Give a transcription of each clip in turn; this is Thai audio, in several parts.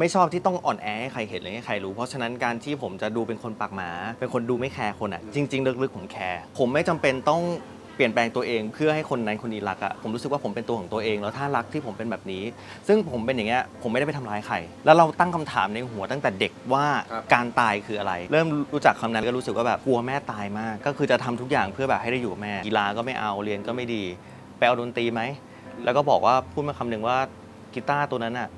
ไม่ชอบที่ต้องอ่อนแอให้ใครเห็นหรือให้ใครรู้ เพราะฉะนั้นการที่ผมจะดูเป็นคนปากหมา เป็นคนดูไม่แคร์คนอะ จริง ๆ ลึกๆผมแคร์ผมไม่จำเป็นต้องเปลี่ยนแปลงตัวเองเพื่อให้คนนั้นคนนี้รักอะผมรู้สึกว่าผมเป็นตัวของตัวเอง แล้วถ้ารักที่ผมเป็นแบบนี้ ซึ่งผมเป็นอย่างเงี้ยผมไม่ได้ไปทำร้ายใคร แล้วเราตั้งคำถามในหัวตั้งแต่เด็กว่าครับ การตายคืออะไร เริ่มรู้จักคำนั้นก็รู้สึกว่าแบบกลัวแม่ตายมาก ก็คือจะทำทุกอย่างเพื่อแบบให้ได้อยู่กับแม่กีฬาก็ไม่เอาเรียนก็ไม่ดีไปเอาดนตรีไหมแล้วก็บอกว่าพูดมาคำหนึ่งว่ากีตาร์ตัวนั้นอะ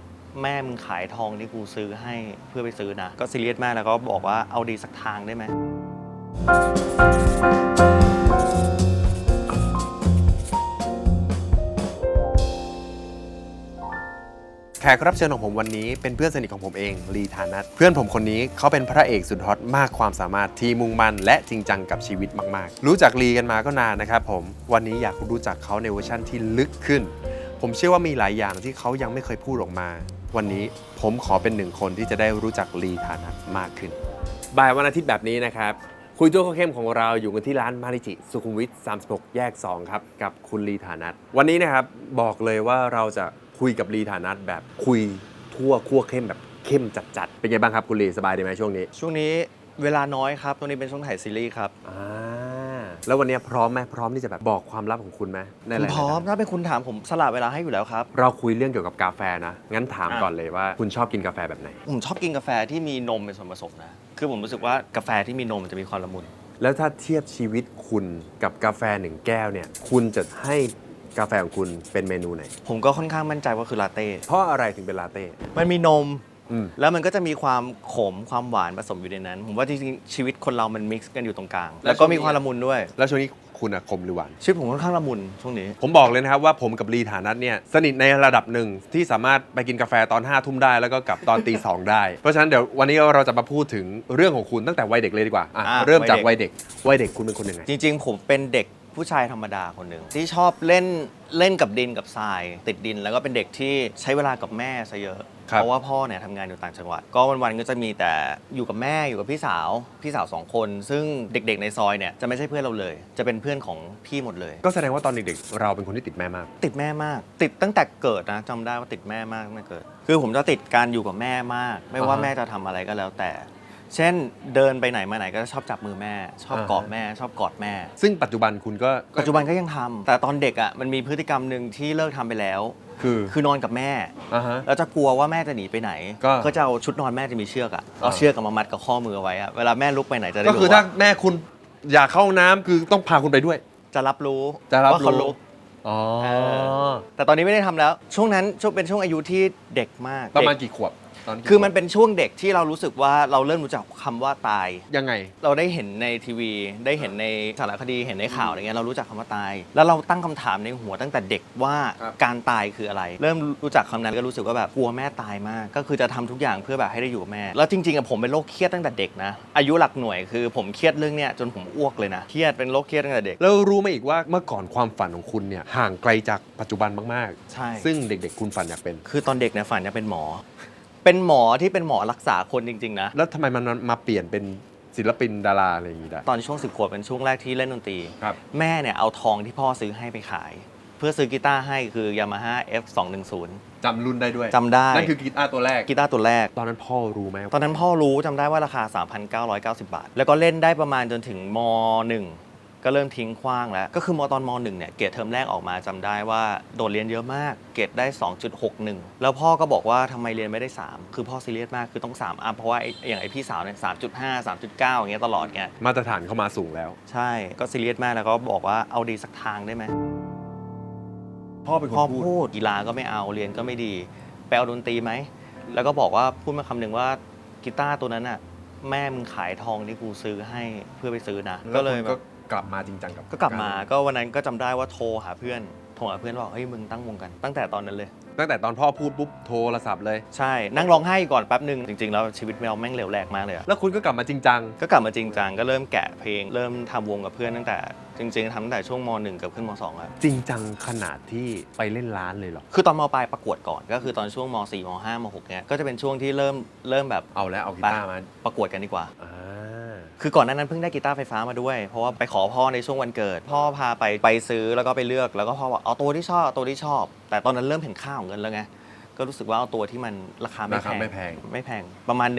แม่มึงขายทองที่กูซื้อให้เพื่อไปซื้อนะ ก็ซีเรียสมากแล้วก็บอกว่าเอาดีสักทางได้ไหมแขกรับเชิญของผมวันนี้เป็นเพื่อนสนิทของผมเองลีธานัทเพื่อนผมคนนี้เขาเป็นพระเอกสุดฮอตมากความสามารถที่มุ่งมั่นและจริงจังกับชีวิตมาก ๆ รู้จักลีกันมาก็นานนะครับผมวันนี้อยากรู้จักเขาในเวอร์ชั่นที่ลึกขึ้น ผมเชื่อว่ามีหลายอย่างที่เขายังไม่เคยพูดออกมา วันนี้ผมขอเป็นหนึ่งคนที่จะได้รู้จักลีธานัทมากขึ้น บ่ายวันอาทิตย์แบบนี้นะครับ คุยตัวข้าวเข้มของเราอยู่กันที่ร้านมาริจิ สุขุมวิท 36 แยก 2 ครับ กับคุณลีฐานัทวันนี้นะครับบอกเลยว่าเราจะคุยกับลีฐานัทแบบคุยทั่วคั่วเข้มแบบเข้มจัดๆเป็นไงบ้างครับคุณลีสบายดีไหมช่วงนี้ ช่วงนี้เวลาน้อยครับ ตรงนี้เป็นช่วงถ่ายซีรีส์ครับ อ่า แล้ววันนี้พร้อมไหมพร้อมที่จะแบบบอกความลับของคุณไหมในผมหลายๆพร้อมด้านถ้าเป็นคุณถามผมสละเวลาให้อยู่แล้วครับ เราคุยเรื่องเกี่ยวกับกาแฟนะ งั้นถามอะก่อนเลยว่าคุณชอบกินกาแฟแบบไหน ผมชอบกินกาแฟที่มีนมเป็นส่วนผสมนะ คือผมรู้สึกว่ากาแฟที่มีนมมันจะมีความละมุน แล้วถ้าเทียบชีวิตคุณกับกาแฟหนึ่งแก้วเนี่ย คุณจะให้กาแฟของคุณเป็นเมนูไหน ผมก็ค่อนข้างมั่นใจว่าคือลาเต้ เพราะอะไรถึงเป็นลาเต้ มันมีนมอืม แล้วมันก็จะมีความขมความหวานผสมอยู่ในนั้น ผมว่าจริงๆชีวิตคนเรามันมิกซ์กันอยู่ตรงกลาง แล้แล้ววช่ก็วงนี้มีความละมุนด้วย แล้วช่วงนี้คุณอะคมหรือหวาน ชีวิตผมค่อนข้างละมุนช่วงนี้ ผมบอกเลยนะครับว่าผมกับลีฐานัทเนี่ยสนิทในระดับหนึ่งที่สามารถไปกินกาแฟตอน5้าทุ่มได้แล้วก็กลับตอนตีสองได้ เพราะฉะนั้นเดี๋ยววันนี้เราจะมาพูดถึงเรื่องของคุณตั้งแต่วัยเด็กเลยดีกว่าอะอะเริ่มจากวัวัยยเด็เด็ก กวัยเด็กคุณเป็นคนยังไง จริงๆ ผมเป็นเด็ก ผู้ชายธรรมดาคนหนึ่งที่ชอบเล่นเล่นกับดินกับทราย ติดดินแล้วก็เป็นเด็กที่ใช้เวลากับแม่ซะเยอะ ครับ เพราะว่าพ่อเนี่ยทำงานอยู่ต่างจังหวัด ก็วันๆก็จะมีแต่อยู่กับแม่อยู่กับพี่สาว พี่สาวสองคน ซึ่งเด็กๆในซอยเนี่ยจะไม่ใช่เพื่อนเราเลย จะเป็นเพื่อนของพี่หมดเลย ก็แสดงว่าตอนเด็กๆ เราเป็นคนที่ติดแม่มาก ติดแม่มาก ติดตั้งแต่เกิดนะจำได้ว่าติดแม่มากตั้งแต่เกิด คือผมจะติดการอยู่กับแม่มาก ไม่ว่าอ่าฮะ แม่จะทำอะไรก็แล้วแต่ เช่นเดินไปไหนมาไหนก็ชอบจับมือแม่ ชอบอ่าฮะกอดแม่ ชอบกอดแม่ ซึ่งปัจจุบันคุณก็ปัจจุบันก็ยังทำแต่ตอนเด็กอะมันมีพฤติกรรมหนึ่งที่เลิกทำไปแล้ว คือคือนอนกับแม่อ่าฮะ แล้วจะกลัวว่าแม่จะหนีไปไหนก็ ก็จะเอาชุดนอนแม่จะมีเชือกอะเอาอ่าเชือกกับมามัดกับข้อมือเอาไว้อะเวลาแม่ลุกไปไหนจะได้ก็รู้คือถ้าว่าแม่คุณอยากเข้าห้องน้ำคือต้องพาคุณไปด้วย จะรับรู้จะรับว่าเขารู้ ลุก อ๋อ เออแต่ตอนนี้ไม่ได้ทำแล้ว ช่วงนั้นช่วงเป็นช่วงอายุที่เด็กมากประมาณเด็กกี่ขวบ ตอนกี่คือมันขวเป็นช่วงเด็กที่เรารู้สึกว่าเราเริ่มรู้จักคำว่าตายบยังไง เราได้เห็นในทีวี ได้เห็นในสารคดีเห็นในข่าวอะไรเงี้ยเรารู้จักคำว่าตาย แล้วเราตั้งคำถามในหัวตั้งแต่เด็กว่าครับ การตายคืออะไร เริ่มรู้จักคำนั้นก็รู้สึกว่าแบบกลัวแม่ตายมาก ก็คือจะทำทุกอย่างเพื่อแบบให้ได้อยู่กับแม่ แล้วจริงๆอะผมเป็นโรคเครียดตั้งแต่เด็กนะ อายุหลักหน่วยคือผมเครียดเรื่องเนี้ยจนผมอ้วกเลยนะเครียดเป็นโรคเครียดตั้งแต่เด็กแล้วรู้ไหมอีกว่าเมื่อก่อนความฝันของคุณเนี่ยห่างไกลจากปัจจุบันมากใช่ๆ ซึ่งเด็กๆ คุณฝันอยากเป็น คือตอนเด็กเนี่ยฝันจะเป็นหมอ เป็นหมอที่เป็นหมอรักษาคนจริง ๆ นะ แล้วทำไมมันมาเปลี่ยนเป็นศิลปินดาราอะไรอย่างงี้ได้ ตอนช่วงสิบขวบเป็นช่วงแรกที่เล่นดนตรี ครับ แม่เนี่ยเอาทองที่พ่อซื้อให้ไปขาย เพื่อซื้อกีตาร์ให้คือ Yamaha F 2 1 0จำรุ่นได้ด้วยจำได้ นั่นคือกีตาร์ตัวแรก กีตาร์ตัวแรก ตอนนั้นพ่อรู้ไหมตอนนั้นพ่อรู้จำได้ว่าราคา 3,990 บาท แล้วก็เล่นได้ประมาณจนถึงม 1 ก็เริ่มทิ้งขว้างแล้ว ก็คือมตอนม1เนี่ยเกรดเทอมแรกออกมาจำได้ว่าโดดเรียนเยอะมาก เกรดได้ 2.61 แล้วพ่อก็บอกว่าทำไมเรียนไม่ได้ 3 คือพ่อซีเรียสมากคือต้อง 3อะเพราะว่าไอ้อย่างไอพี่สาวเนี่ย3.5 3.9 อย่างเงี้ยตลอดไงมาตรฐานเข้ามาสูงแล้ว ใช่ก็ซีเรียสมากแล้วก็บอกว่าเอาดีสักทางได้ไหม พ่อเป็นคพ่อนพูด พูดกีฬาก็ไม่เอาเรียนก็ไม่ดีไปเอาดนตรีไหม แล้วก็บอกว่าพูดมาคำหนึ่งว่ากีตาร์ตัวนั้นอะแม่มึงขายทองที่กูซื้อให้เพื่อไปซื้อนะ ก็ก็เลเลยยก็แบบ กลับมาจริงจังกับก็กลับมาก็วันนั้นก็จำได้ว่าโทรหาเพื่อนโทรหาเพื่อนว่าเฮ้ยมึงตั้งวงกัน ตั้งแต่ตอนนั้นเลย ตั้งแต่ตอนพ่อพูดปุ๊บโทรศัพท์เลย ใช่นั่งร้องไห้ก่อนแป๊บหนึ่งจริงๆแล้วชีวิตเราแม่งเหลวแหลกมากเลยอะแล้วคุณก็กลับมาจริงจัง ก็กลับมาจริงจังก็เริ่มแกะเพลง เริ่มทำวงกับเพื่อนตั้งแต่จริง ๆทำตั้งแต่ช่วงม .1 กับขึ้นม .2 แล้วจริงจังขนาดที่ไปเล่นร้านเลยเหรอ คือตอนมปลายประกวดก่อนก็คือตอนช่วงม .4 ม .5 ม .6 เนี่ยก็จะเป็นช่วงที่เริ่มเริ่มแบบเอาแล้วเอากีตาร์มาประกวดกันดีกว่า อ่า คือก่อนหน้านั้นเพิ่งได้กีตาร์ไฟฟ้ามาด้วย เพราะว่าไปขอพ่อในช่วงวันเกิด พ่อพาไปไปซื้อแล้วก็ไปเลือกแล้วก็พ่อบอกเอาตัวที่ชอบเอาตัวที่ชอบ แต่ตอนนั้นเริ่มเห็นค่าของเงินแล้วไงก็รู้สึกว่าเอาตัวที่มันราคาไม่ราคาไม่แพง ไม่แพงประมาณ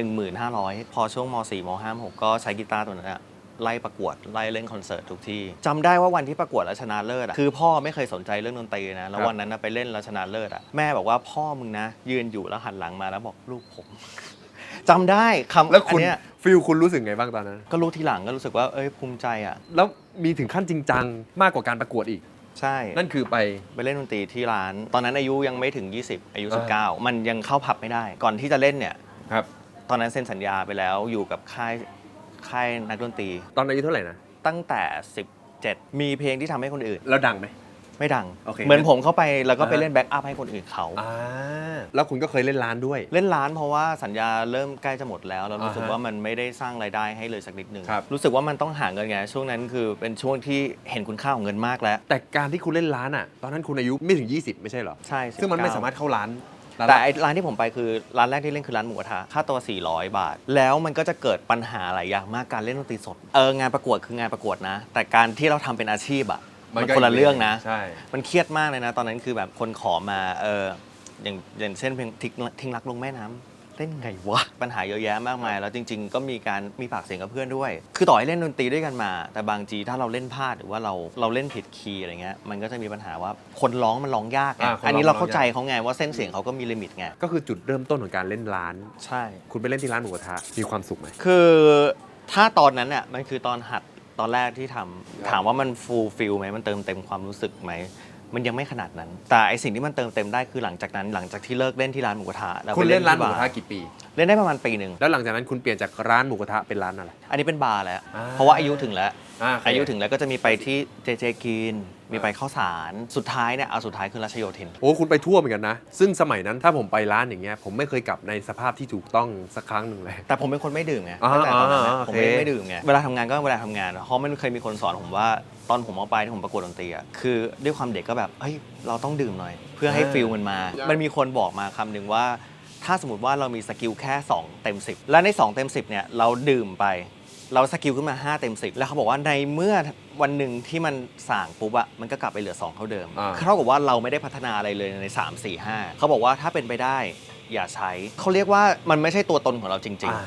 1500 พอช่วงม 4 ม 5 ม 6 ก็ใช้กีตาร์ตัวนั้นอะไล่ประกวดไล่เล่นคอนเสิร์ตทุกที่จำได้ว่าวันที่ประกวดแล้วชนะเลิศอะคือพ่อไม่เคยสนใจเรื่องดนตรีนะแล้ววันนั้นนะไปเล่นแล้วชนะเลิศอะแม่บอกว่าพ่อมึงนะ ยืนอยู่แล้วหันหลังมาแล้วบอกลูกผม จำได้คำแล้วอัคุณนเนี้ยฟิลคุณรู้สึกไงบ้างตอนนั้น ก็รู้ทีหลังก็รู้สึกว่าเอ้ยภูมิใจอะแล้วมีถึงขั้นจริงจังมากกว่าการประกวดอีก ใช่ นั่นคือไป ไปเล่นดนตรีที่ร้าน ตอนนั้นอายุยังไม่ถึง 20 อายุ อ่า 19 มันยังเข้าผับไม่ได้ ก่อนที่จะเล่นเนี่ย ครับ ตอนนั้นเซ็นสัญญาไปแล้วอยู่กับค่ายค่ายนักดนตรี ตอนอายุเท่าไหร่นะ ตั้งแต่ 17 มีเพลงที่ทำให้คนอื่น แล้วดังไหม ไม่ดัง โอเคเหมือนผมเข้าไปแล้วก็ไปอ่าเล่นแบ็กอัพให้คนอื่นเขา อ่าแล้วคุณก็เคยเล่นร้านด้วย เล่นร้านเพราะว่าสัญญาเริ่มใกล้จะหมดแล้วแล้วรู้สึกอ่าฮะว่ามันไม่ได้สร้างรายได้ให้เลยสักนิดหนึ่งครับ รู้สึกว่ามันต้องหาเงินไงช่วงนั้นคือเป็นช่วงที่เห็นคุณค่าของเงินมากแล้ว แต่การที่คุณเล่นร้านอะ ตอนนั้นคุณอายุไม่ถึง 20 ไม่ใช่เหรอ ใช่ซึ่งมันไม่19สามารถเข้าร้านร้านแต่ไอ้ร้านที่ผมไปคือร้านแรกที่เล่นคือร้านหมูกระทะค่าตัว 400 บาท แล้วมันก็จะเกิดปัญหาหลายอย่างมากการเล่นดนตรีสดเอองานประกวดคืองานประกวดนะ แต่การที่เราทำเป็นอาชีพอะ มันก็คนละเรื่องนะ ใช่ มันเครียดมากเลยนะ ตอนนั้นคือแบบคนขอมาเอออย่างอย่างเช่นเพลงทิ้งทิ้งรักลงแม่น้ำเล่นไงวะ ปัญหาเยอะแยะมากมาย แล้วจริง ๆ ก็มีการมีปากเสียงกับเพื่อนด้วย คือต่อให้เล่นดนตรีด้วยกันมา แต่บางทีถ้าเราเล่นพลาดหรือว่าเราเราเล่นผิดคีย์อะไรเงี้ยมันก็จะมีปัญหาว่าคนร้องมันร้องยากไงอ่าคนร้อง อันนี้เราร้องยากเข้าใจเขาไงว่าเส้นเสียงเขาก็มีลิมิตไงก็คือจุดเริ่มต้นของการเล่นร้าน ใช่ คุณไปเล่นที่ร้านหมูกระทะมีความสุขไหม คือถ้าตอนนั้นเนี่ยมันคือตอนหัด ตอนแรกที่ทำครับถามว่ามันฟูลฟิลไหมมันเติมเต็มความรู้สึกไหมมันยังไม่ขนาดนั้น แต่ไอสิ่งที่มันเติมเต็มได้คือหลังจากนั้นหลังจากที่เลิกเล่นที่ร้านหมูกระทะแล้วคุณไปเล่นร้านหมูที่กระบทะกี่ปี เล่นได้ประมาณปีหนึ่งแล้วหลังจากนั้นคุณเปลี่ยนจากร้านหมูกระทะเป็นร้านอะไร อันนี้เป็นบาร์แล้ว อ่าเพราะว่าอายุถึงแล้ว อ่าโอเค อายุถึงแล้วก็จะมีไปที่เจเจกิน มีไปข้าวสารสุดท้ายเนี่ยเอาสุดท้ายคือราชโยธิน โอ้คุณไปทั่วเหมือนกันนะ ซึ่งสมัยนั้นถ้าผมไปร้านอย่างเงี้ยผมไม่เคยกลับในสภาพที่ถูกต้องสักครั้งหนึ่งเลย แต่ผมเป็นคนไม่ดื่มไงอ่าตั้งแต่ตอนนั้นนะอ่าผมโอเคไม่ไม่ดื่มไงเวลาทำงานก็เวลาทำงานเพราะมันเคยมีคนสอนผมว่าตอนผมเอาไปที่ผมประกวดดนตรีอะคือด้วยความเด็กก็แบบเฮ้ยเราต้องดื่มหน่อย เพื่อให้ฟิลมันมา มันมีคนบอกมาคำหนึ่งว่า ถ้าสมมติว่าเรามีสกิลแค่ 2 เต็ม 10 และใน 2 เต็ม 10เนี่ยเราดื่มไป เราสกิลขึ้นมา 5 เต็ม 10 แล้วเขาบอกว่าในเมื่อวันหนึ่งที่มันส่างปุ๊บอะมันก็กลับไปเหลือ 2 เท่าเดิมอ่าเท่ากับว่าเราไม่ได้พัฒนาอะไรเลยใน 3 4 5 เขาบอกว่าถ้าเป็นไปได้อย่าใช้ เขาเรียกว่ามันไม่ใช่ตัวตนของเราจริงๆอ่า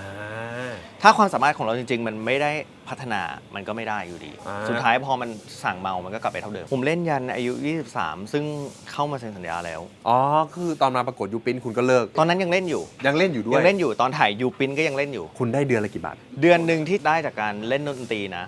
ถ้าความสามารถของเราจริง ๆ มันไม่ได้พัฒนามันก็ไม่ได้อยู่ดี อ่า สุดท้ายพอมันสั่งเมา มันก็กลับไปเท่าเดิม ผมเล่นยันอายุ 23 ซึ่งเข้ามาเซ็นสัญญาแล้ว อ๋อ คือตอนมาประกวดยูปินคุณก็เลิก ตอนนั้นยังเล่นอยู่ ยังเล่นอยู่ด้วย ยังเล่นอยู่ตอนถ่ายยูปินก็ยังเล่นอยู่ คุณได้เดือนละกี่บาท เดือนหนึ่งที่ได้จากการเล่นดนตรีนะ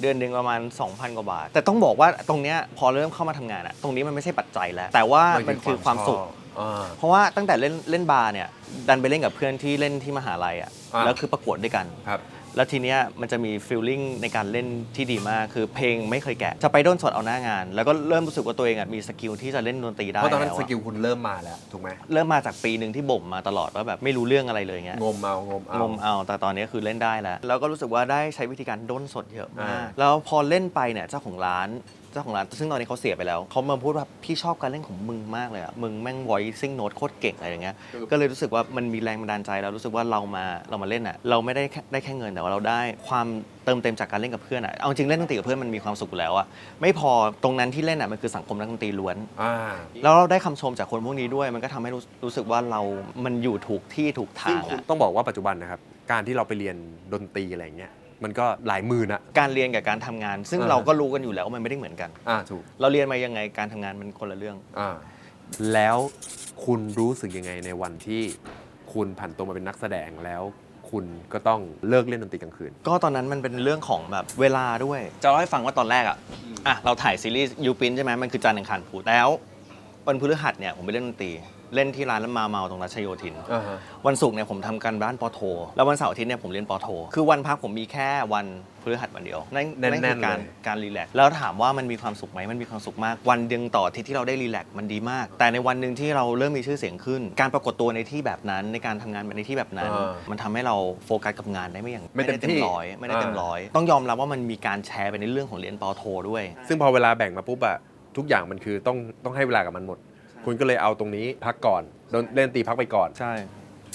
เดือนหนึ่งประมาณ 2,000 กว่าบาท แต่ต้องบอกว่าตรงเนี้ยพอเริ่มเข้ามาทำงานอะตรงนี้มันไม่ใช่ปัจจัยแล้ว แต่ว่ามันคือความสุขชอบอ่าเพราะว่าตั้งแต่เล่นเล่นบาร์เนี่ยดันไปเล่นกับเพื่อนที่เล่นที่มหาลัยอะ อ่า แล้วคือประกวดด้วยกัน ครับ แล้วทีเนี้ยมันจะมีฟีลลิ่งในการเล่นที่ดีมาก คือเพลงไม่เคยแกะ จะไปด้นสดเอาหน้างาน แล้วก็เริ่มรู้สึกว่าตัวเองอะมีสกิลที่จะเล่นดนตรีได้เพราะตอนนั้นแล้วสอะกิลคุณเริ่มมาแล้ว ถูกไหมเริ่มมาจากปีหนึ่งที่บ่มมาตลอดว่าแบบไม่รู้เรื่องอะไรเลยเงี้ย งมเอางมเอางมเอาแต่ตอนนี้คือเล่นได้แล้ว แล้วก็รู้สึกว่าได้ใช้วิธีการด้นสดเยอะมาอ่า ก แล้วพอเล่นไปเนี่ยเจ้าของร้าน เจ้าของร้าน ซึ่งตอนนี้เขาเสียไปแล้ว เขามาพูดว่าพี่ชอบการเล่นของมึงมากเลยอะมึงแม่ง voicing note โคตรเก่งอะไรอย่างเงี้ย ก็เลยรู้สึกว่ามันมีแรงบันดาลใจแล้วรู้สึกว่าเรามาเรามาเล่นอะเราไม่ได้แค่ได้แค่เงินแต่ว่าเราได้ความเติมเต็มจากการเล่นกับเพื่อนอะเอาจริงเล่นดนตรีกับเพื่อนมันมีความสุขอยู่แล้วอะไม่พอตรงนั้นที่เล่นอะมันคือสังคมนักดนตรีล้วน อ่าแล้วเราได้คำชมจากคนพวกนี้ด้วย มันก็ทำให้รู้รู้สึกว่าเรา มันอยู่ถูกที่ถูกทาซึ่งงคุณอะ ต้องบอกว่าปัจจุบันนะครับ การที่เราไปเรียนดนตรีอะไรเงี้ย มันก็หลายหมื่นอะการเรียนกับการทำงาน ซึ่งอ่าเราก็รู้กันอยู่แล้วว่ามันไม่ได้เหมือนกัน อ่าถูกเราเรียนมายังไงการทำงานมันคนละเรื่อง อ่าแล้วคุณรู้สึกยังไงในวันที่คุณผันตัวมาเป็นนักแสดงแล้ว คุณก็ต้องเลิกเล่นดนตรีกลางคืน ก็ตอนนั้นมันเป็นเรื่องของแบบเวลาด้วย จะเล่าให้ฟังว่าตอนแรกอะอะเราถ่ายซีรีส์ยูปินใช่ไหมมันคือจันทร์อังคารพุธแล้ววันพฤหัสเนี่ยผมไปเล่นดนตรี เล่นที่ร้านแล้วมาเมาตรงรัชโยธิน อ่าฮะ วันศุกร์เนี่ยผมทำการบ้านปอโท แล้ววันเสาร์อาทิตย์เนี่ยผมเรียนปอโท คือวันพักผมมีแค่วันพฤหัสวันเดียว นั่นแน่นๆนั่นคือการเลย การรีแลกซ์แล้วถามว่ามันมีความสุขไหมมันมีความสุขมาก วันเดียวต่ออาที่ที่เราได้รีแลกซ์มันดีมาก แต่ในวันหนึ่งที่เราเริ่มมีชื่อเสียงขึ้น การปรากฏตัวในที่แบบนั้นในการทำงานในที่แบบนั้น อ่ามันทำให้เราโฟกัสกับงานได้ไม่อย่างไม่เต็มที่ร้อยไม่ได้เต็มอ่า ร้อยต้องยอมรับว่ามันมีการแชร์ไปในเรื่องของเรียนปอโทด้วย ซึ่งพอเวลาแบ่งมาปุ๊บอะทุกอย่างมันคือต้องต้องให้เวลากับมันหมด คุณก็เลยเอาตรงนี้พักก่อนโดนเล่นดนตรีพักไปก่อน ใช่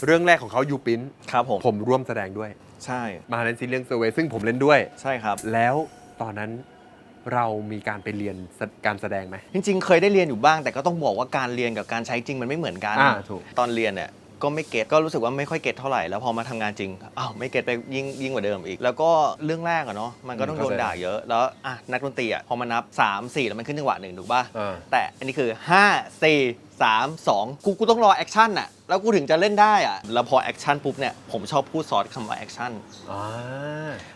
เรื่องแรกของเขายูปินครับผม ผมร่วมแสดงด้วย ใช่ มาเลนซีเรื่องเซอร์เวซึ่งผมเล่นด้วย ใช่ครับ แล้วตอนนั้นเรามีการไปเรียนการแสดงไหม จริงๆ เคยได้เรียนอยู่บ้าง แต่ก็ต้องบอกว่าการเรียนกับการใช้จริงมันไม่เหมือนกัน อ่าถูก ตอนเรียนเนี่ย ก็ไม่เก็ตก็รู้สึกว่าไม่ค่อยเก็ตเท่าไหร่แล้วพอมาทำงานจริงอ้าวไม่เก็ตไปยิ่งยิ่งกว่าเดิมอีก แล้วก็เรื่องแรกอะเนาะมันก็ต้องอืมโดเข้านใจด่าเยอะแล้วอะนักดนตรีอะพอมานับ 3 4 แล้วมันขึ้นจังหวะหนึ่งถูกป่ะอ่า แต่อันนี้คือ 5 4 3 2 กูกูต้องรอแอคชั่นอะแล้วกูถึงจะเล่นได้อะแล้วพอแอคชั่นปุ๊บเนี่ยผมชอบพูดซอสคำว่าแอคชั่นอ่า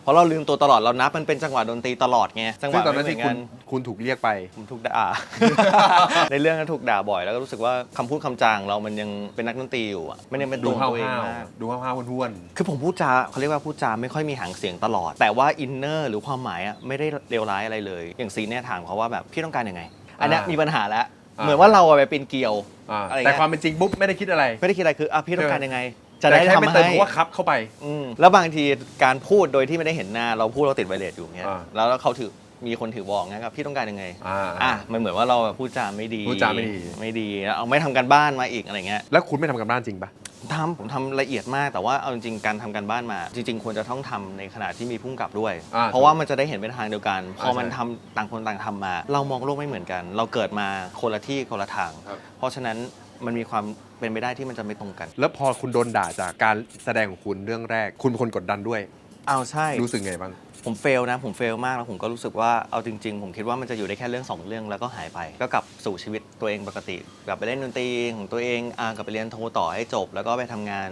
เพราะเราลืมตัวตลอดเรานับมันเป็นจังหวะดนตรีตลอดไงจังหซึ่วะงตอนนั้นไม่ที่เหมืคุณกัคุณถูกเรียกไป ผมถูกด่า ในเรื่องก็ถูกด่าบ่อย แล้วก็รู้สึกว่าคำพูดคำจางเรามันยังเป็นนักดนตรีอยู่อะมันยังเป็นดูตัวห้าวตัวเองห้าวมากดูห้าวห้าวห้วนคือผมพูดจาเขาเรียกว่าพูดจาไม่ค่อยมีหางเสียงตลอด แต่ว่าอินเนอร์หรือความหมายอะไม่ได้เลวร้ายอะไรเลย อย่างซีนเนี่ยถามเขาว่าแบบพี่ต้องการยังไง อันเนี้ยมีปัญหาแล้ว เหมือนว่าเราอะไปเป็นเกลียว อ่าอะไรเงี้ย แต่ความเป็นจริงปุ๊บไม่ได้คิดอะไร ไม่ได้คิดอะไรคืออะพี่ต้องการยังไง จะแต่ได้แค่ทำไม่เติมให้คำว่าครับเข้าไป อืมแล้วบางทีการพูดโดยที่ไม่ได้เห็นหน้า เราพูดเราติดไวเลสอยู่เงี้ยอ่า แล้วเขาถือ มีคนถือบอกนะครับพี่ต้องการยังไงอ่า อะมันเหมือนว่าเราแบบพูดจาไม่ดีพูดจาไม่ดี ไม่ดีแล้วเอาไม่ทำกันบ้านมาอีกอะไรเงี้ย แล้วคุณไม่ทำกันบ้านจริงปะ ทำผมทำละเอียดมากแต่ว่าเอาจริงๆการทำกันบ้านมา จริง ๆ ควรจะต้องทำในขณะที่มีพุ่งกับด้วย อ่าเพราะว่ามันจะได้เห็นเป็นทางเดียวกัน พอใช่มันทำต่างคนต่างทำมา เรามองโลกไม่เหมือนกัน เราเกิดมาคนละที่คนละทางครับเพราะฉะนั้นมันมีความเป็นไปได้ที่มันจะไม่ตรงกัน แล้วพอคุณโดนด่าจากการแสดงของคุณเรื่องแรก คุณเป็นคนกดดันด้วย เอาใช่ รู้สึกไงบ้าง ผมเฟลนะผมเฟลมากแล้วผมก็รู้สึกว่าเอาจริง ๆ ผมคิดว่ามันจะอยู่ได้แค่เรื่องสองเรื่องแล้วก็หายไป ก็กลับสู่ชีวิตตัวเองปกติ กลับไปเล่นดนตรีของตัวเองอ่ากลับไปเรียนโทต่อให้จบ แล้วก็ไปทำงาน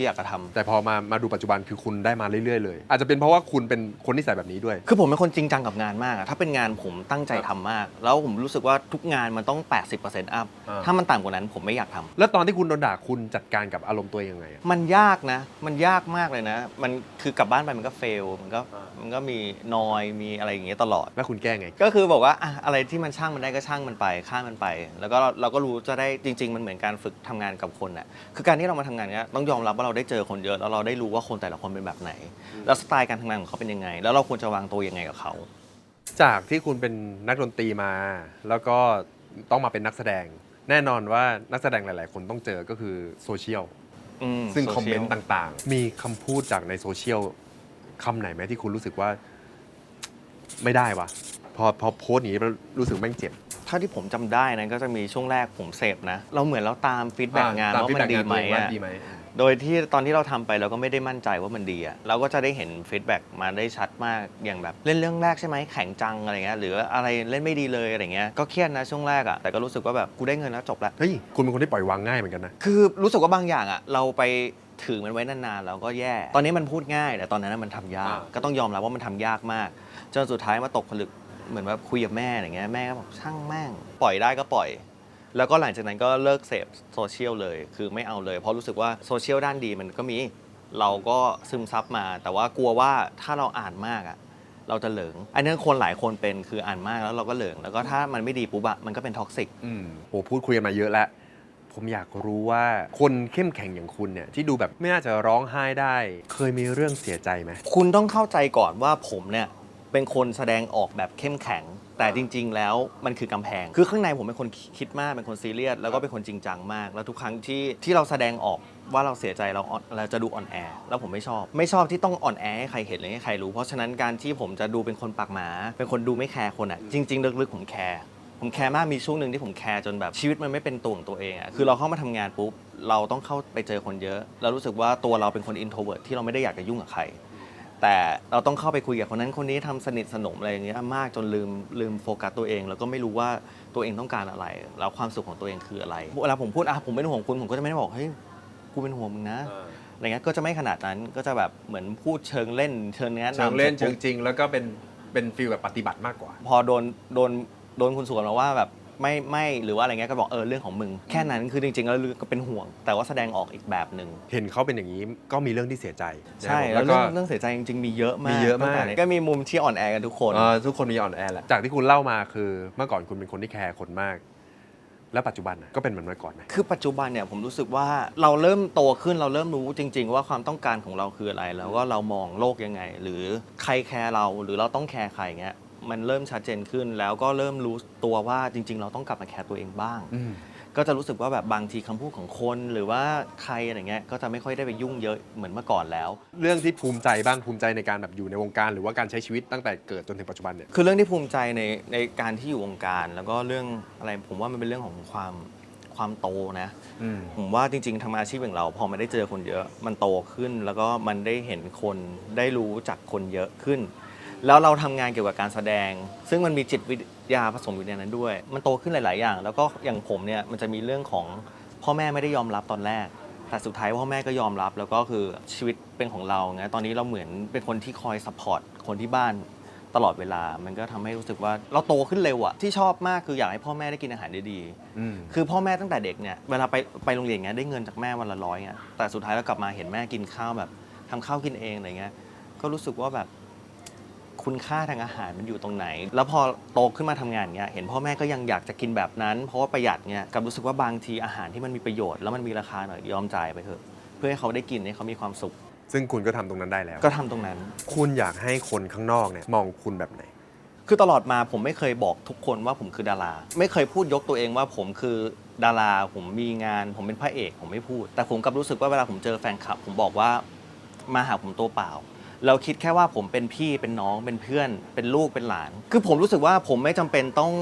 ที่อยากจะทำ แต่พอมามาดูปัจจุบันคือคุณได้มาเรื่อยๆเลย อาจจะเป็นเพราะว่าคุณเป็นคนนิสัยแบบนี้ด้วย คือผมเป็นคนจริงจังกับงานมากอะถ้าเป็นงานผมตั้งใจทำมาก แล้วผมรู้สึกว่าทุกงานมันต้อง 80%อัพ อ่า ถ้ามันต่ำกว่านั้นผมไม่อยากทำ แล้วตอนที่คุณโดนด่าคุณจัดการกับอารมณ์ตัวเองยังไงอะ มันยากนะ มันยากมากเลยนะ มันคือกลับบ้านไปมันก็เฟล มันก็อ่ามั มันก็มีนอยมีอะไรอย่างเงี้ยตลอด แล้วคุณแก้ไง ก็คือบอกว่าอะอะไรที่มันช่างมันได้ก็ช่างมันไปข้ามมันไป แล้วก็เราเราก็รู้จะได้จริง ๆ มันเหมือนการฝึกทำงานกับคนน่ะคือการที่เรามาทำงานเนี้ยต้องยอมรับว่าเราได้เจอคนเยอะแล้วเราได้รู้ว่าคนแต่ละคนเป็นแบบไหน แล้วสไตล์การทำงานของเขาเป็นยังไง แล้วเราควรจะวางตัวยังไงกับเขา จากที่คุณเป็นนักดนตรีมา แล้วก็ต้องมาเป็นนักแสดง แน่นอนว่านักแสดงหลาย ๆ คนต้องเจอก็คือโซเชียลอืซึ่งโซคอมชีเมยนต์ต่าง ๆ มีคำพูดจากในโซเชียลคำไหนไหมที่คุณรู้สึกว่าไม่ได้วะพอพอโพสต์อย่างนี้แล้วรู้สึกแม่งเจ็บ ถ้าที่ผมจำได้นะก็จะมีช่วงแรกผมเสพนะ เราเหมือนเราตามฟีดแบ็กงานตว่ามัน feedback ดีไหมงตัวเองว่าอะ ดีไหม โดยที่ตอนที่เราทำไปเราก็ไม่ได้มั่นใจว่ามันดีอะเราก็จะได้เห็นฟีดแบ็กมาได้ชัดมากอย่างแบบเล่นเรื่องแรกใช่ไหมแข็งจังอะไรเงี้ยหรืออะไรเล่นไม่ดีเลยอะไรเงี้ยก็เครียดนะช่วงแรกอะแต่ก็รู้สึกว่าแบบกูได้เงินแล้วจบละเฮ้ยคุณเป็นคนที่ปล่อยวางง่ายเหมือนกันนะคือรู้สึกว่าบางอย่างอะเราไปถือมันไว้นานๆเราก็แย่ ตอนนี้มันพูดง่าย แต่ตอนนั้นนะมันทำยากอ่าก็ต้องยอมรับว่ามันทำยากมาก จนสุดท้ายมาตกผลึกเหมือนว่าคุยกับแม่อย่างเงี้ยแม่ก็บอกช่างแม่งปล่อยได้ก็ปล่อย แล้วก็หลังจากนั้นก็เลิกเสพโซเชียลเลย คือไม่เอาเลย เพราะรู้สึกว่าโซเชียลด้านดีมันก็มี เราก็ซึมซับมา แต่ว่ากลัวว่าถ้าเราอ่านมากอะเราจะเหลิง อันนี้คนหลายคนเป็นคืออ่านมากแล้วเราก็เหลิง แล้วก็ถ้ามันไม่ดีปุ๊บอะมันก็เป็นท็อกซิก อืมโหพูดคุยกันมาเยอะแล้ว ผมอยากรู้ว่าคนเข้มแข็งอย่างคุณเนี่ยที่ดูแบบไม่น่าจะร้องไห้ได้ เคยมีเรื่องเสียใจไหม คุณต้องเข้าใจก่อนว่าผมเนี่ยเป็นคนแสดงออกแบบเข้มแข็ง แต่จริง ๆ แล้วมันคือกำแพง คือข้างในผมเป็นคนคิดมากเป็นคนซีเรียสแล้วก็เป็นคนจริงจังมาก แล้วทุกครั้งที่ที่เราแสดงออกว่าเราเสียใจเราอ่อนเราจะดูอ่อนแอแล้วผมไม่ชอบ ไม่ชอบที่ต้องอ่อนแอให้ใครเห็นหรือให้ใครรู้ เพราะฉะนั้นการที่ผมจะดูเป็นคนปากหมา เป็นคนดูไม่แคร์คนอะจริง ๆ ลึกๆผมแคร์ผมแคร์มากมีช่วงหนึ่งที่ผมแคร์จนแบบชีวิตมันไม่เป็นตัวของตัวเองอะคือเราเข้ามาทำงานปุ๊บเราต้องเข้าไปเจอคนเยอะ แล้วรู้สึกว่าตัวเราเป็นคนอินโทรเวิร์ตที่เราไม่ได้อยากจะยุ่งกับใคร แต่เราต้องเข้าไปคุยกับคนนั้นคนนี้ทำสนิทสนมอะไรอย่างเงี้ยมากจนลืมลืมโฟกัสตัวเอง แล้วก็ไม่รู้ว่าตัวเองต้องการอะไร แล้วความสุขของตัวเองคืออะไรเวลาผมพูดอะผมเป็นห่วงคุณผมก็จะไม่ได้บอกเฮ้ยกูเป็นห่วงมึงนะ อะไรเงี้ยก็จะไม่ขนาดนั้นก็จะแบบเหมือนพูดเชิงเล่นเชิงแนะนำเชิงเล่นสร็เชิจงปุ๊บจริง แล้วก็เป็นเป็นฟีลแบบปฏิบัติมากกว่า พอโดนโดนโดนคุณสวนมาว่าแบบ ไม่ไม่หรือว่าอะไรเงี้ยก็บอกเออเรื่องของมึง แค่นั้นคือจริงๆแล้วก็เป็นห่วง แต่ว่าแสดงออกอีกแบบหนึ่งเห็นเขาเป็นอย่างนี้ก็มีเรื่องที่เสียใจใช่นะครับแล้วก็ เรื่องเรื่องเสียใจจริงๆมีเยอะมากมีเยอะมาก ตั้งแต่ก็มีมุมที่อ่อนแอกันทุกคน เอ่อทุกคนมีอ่อนแอแหละ จากที่คุณเล่ามาคือเมื่อก่อนคุณเป็นคนที่แคร์คนมาก แล้วปัจจุบันน่ะก็เป็นเหมือนเมื่อก่อนไหม คือปัจจุบันเนี่ยผมรู้สึกว่าเราเริ่มโตขึ้นเราเริ่มรู้จริง ๆ ว่าความต้องการของเราคืออะไร แล้วก็เรามองโลกยังไง หรือใครแคร์เราหรือเราต้องแคร์ใครเงี้ย มันเริ่มชัดเจนขึ้น แล้วก็เริ่มรู้ตัวว่าจริง ๆ เราต้องกลับมาแคร์ตัวเองบ้าง อืม ก็จะรู้สึกว่าแบบบางทีคำพูดของคนหรือว่าใครอะไรเงี้ยก็จะไม่ค่อยได้ไปยุ่งเยอะเหมือนเมื่อก่อนแล้ว เรื่องที่ภูมิใจบ้างภูมิใจในการแบบอยู่ในวงการหรือว่าการใช้ชีวิตตั้งแต่เกิดจนถึงปัจจุบันเนี่ย คือเรื่องที่ภูมิใจในในการที่อยู่วงการ แล้วก็เรื่องอะไรผมว่ามันเป็นเรื่องของความความโตนะอืมผมว่าจริง ๆทำอาชีพอย่างเรา พอมันได้เจอคนเยอะ มันโตขึ้นแล้วก็มันได้เห็นคนได้รู้จักคนเยอะขึ้น แล้วเราทำงานเกี่ยวกับการแสดง ซึ่งมันมีจิตวิทยาผสมอยู่ในนั้นด้วย มันโตขึ้นหลาย ๆ อย่าง แล้วก็อย่างผมเนี่ยมันจะมีเรื่องของพ่อแม่ไม่ได้ยอมรับตอนแรก แต่สุดท้ายพ่อแม่ก็ยอมรับ แล้วก็คือชีวิตเป็นของเราไงตอนนี้เราเหมือนเป็นคนที่คอยซัพพอร์ตคนที่บ้านตลอดเวลา มันก็ทำให้รู้สึกว่าเราโตขึ้นเร็วอะที่ชอบมากคืออยากให้พ่อแม่ได้กินอาหารดีๆอืมคือพ่อแม่ตั้งแต่เด็กเนี่ยเวลาไปไปโรงเรียนเงี้ยได้เงินจากแม่วันละร้อยเงี้ยแต่สุดท้ายเรากลับมาเห็นแม่กินข้าวแบบทำข้าวกินเองอะไรเงี้ยก็รู้สึกว่าแบบ คุณค่าทางอาหารมันอยู่ตรงไหน แล้วพอโตขึ้นมาทำงานเงี้ยเห็นพ่อแม่ก็ยังอยากจะกินแบบนั้น เพราะว่าประหยัดเงี้ยกับรู้สึกว่าบางทีอาหารที่มันมีประโยชน์แล้วมันมีราคาหน่อยยอมจ่ายไปเถอะ เพื่อให้เขาได้กินให้เขามีความสุข ซึ่งคุณก็ทำตรงนั้นได้แล้ว ก็ทำตรงนั้น คุณอยากให้คนข้างนอกเนี่ยมองคุณแบบไหน คือตลอดมาผมไม่เคยบอกทุกคนว่าผมคือดารา ไม่เคยพูดยกตัวเองว่าผมคือดารา ผมมีงาน ผมเป็นพระเอก ผมไม่พูด แต่ผมกลับรู้สึกว่าเวลาผมเจอแฟนคลับ ผมบอกว่ามาหาผมตัวเปล่า เราคิดแค่ว่าผมเป็นพี่เป็นน้องเป็นเพื่อน เป็นลูกเป็นหลาน คือผมรู้สึกว่าผมไม่จำเป็นต้อง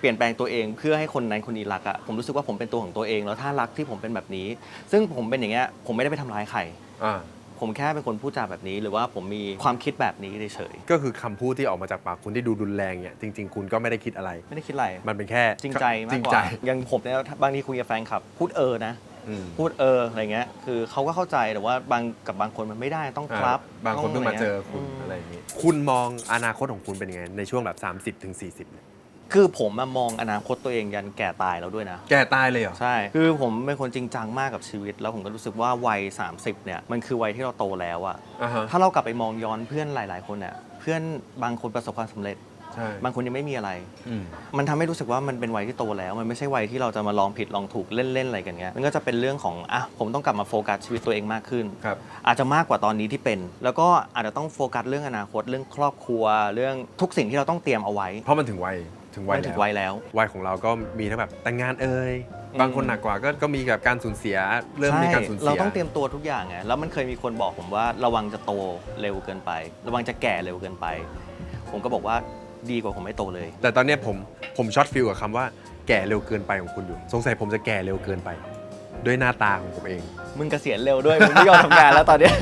เปลี่ยนแปลงตัวเองเพื่อให้คนนั้นคนนี้รักอะผมรู้สึกว่าผมเป็นตัวของตัวเอง แล้วถ้ารักที่ผมเป็นแบบนี้ ซึ่งผมเป็นอย่างเงี้ยผมไม่ได้ไปทำร้ายใคร อ่าผมแค่เป็นคนพูดจาแบบนี้ หรือว่าผมมีความคิดแบบนี้เฉยก็คือคำพูดที่ออกมาจากปากคุณที่ดูรุนแรงเนี่ยจริง ๆ คุณก็ไม่ได้คิดอะไร ๆไม่ได้คิดอะไร มันเป็นแค่จริงใจมาจกริงกใจ ว่าอย่างผมเนี่ยบางทีคุยกับแฟนคลับพูดเออนะ อืม พูดเอออะไรเงี้ยคือเขาก็เข้าใจแต่ว่าบางกับบางคนมันไม่ได้ต้องครับอ่าบางคนเพิ่งมาเจอคุณมอะไรอย่างนี้ คุณมองอนาคตของคุณเป็นยังไง ในช่วงแบบ 30ถึง40เนี่ยคือผมอะมองอนาคตตัวเองยันแก่ตายแล้วด้วยนะ แกตายเลยเหรอ ใช่ คือผมเป็นคนจริงจังมากกับชีวิต แล้วผมก็รู้สึกว่าวัย 30 เนี่ย มันคือวัยที่เราโตแล้วอะอ่าฮะ ถ้าเรากลับไปมองย้อนเพื่อนหลาย ๆ คนเนี่ย เพื่อนบางคนประสบความสำเร็จ ใช่ บางคนยังไม่มีอะไร อืม มันทำให้รู้สึกว่ามันเป็นวัยที่โตแล้ว มันไม่ใช่วัยที่เราจะมาลองผิดลองถูกเล่นๆอะไรกันเงี้ยมันก็จะเป็นเรื่องของอะผมต้องกลับมาโฟกัสชีวิตตัวเองมากขึ้น ครับ อาจจะมากกว่าตอนนี้ที่เป็น แล้วก็อาจจะต้องโฟกัสเรื่องอนาคตเรื่องครอบครัว เรื่องทุกสิ่งที่เราต้องเตรียมเอาไว้เพราะมันถึงวัยถึงวัยมันถึแล้งววัยแล้ว วัยของเราก็มีทั้งแบบแต่งงานเอ่ยอืม บางคนหนักกว่าก็ก็มีกับการสูญเสีย เริ่มมีการสูญเสีย เราต้องเตรียมตัวทุกอย่างไงแล้วมันเคยมีคนบอกผมว่าระวังจะโตเร็วเกินไป ระวังจะแก่เร็วเกินไป ผมก็บอกว่า ดีกว่าผมไม่โตเลย แต่ตอนเนี้ยผมผมช็อตฟิลกับคำว่าแก่เร็วเกินไปของคุณอยู่ สงสัยผมจะแก่เร็วเกินไป ด้วยหน้าตาของผมเอง มึงเกษียณเร็วด้วย มึงไม่ยอมทำงานแล้วตอนเนี้ย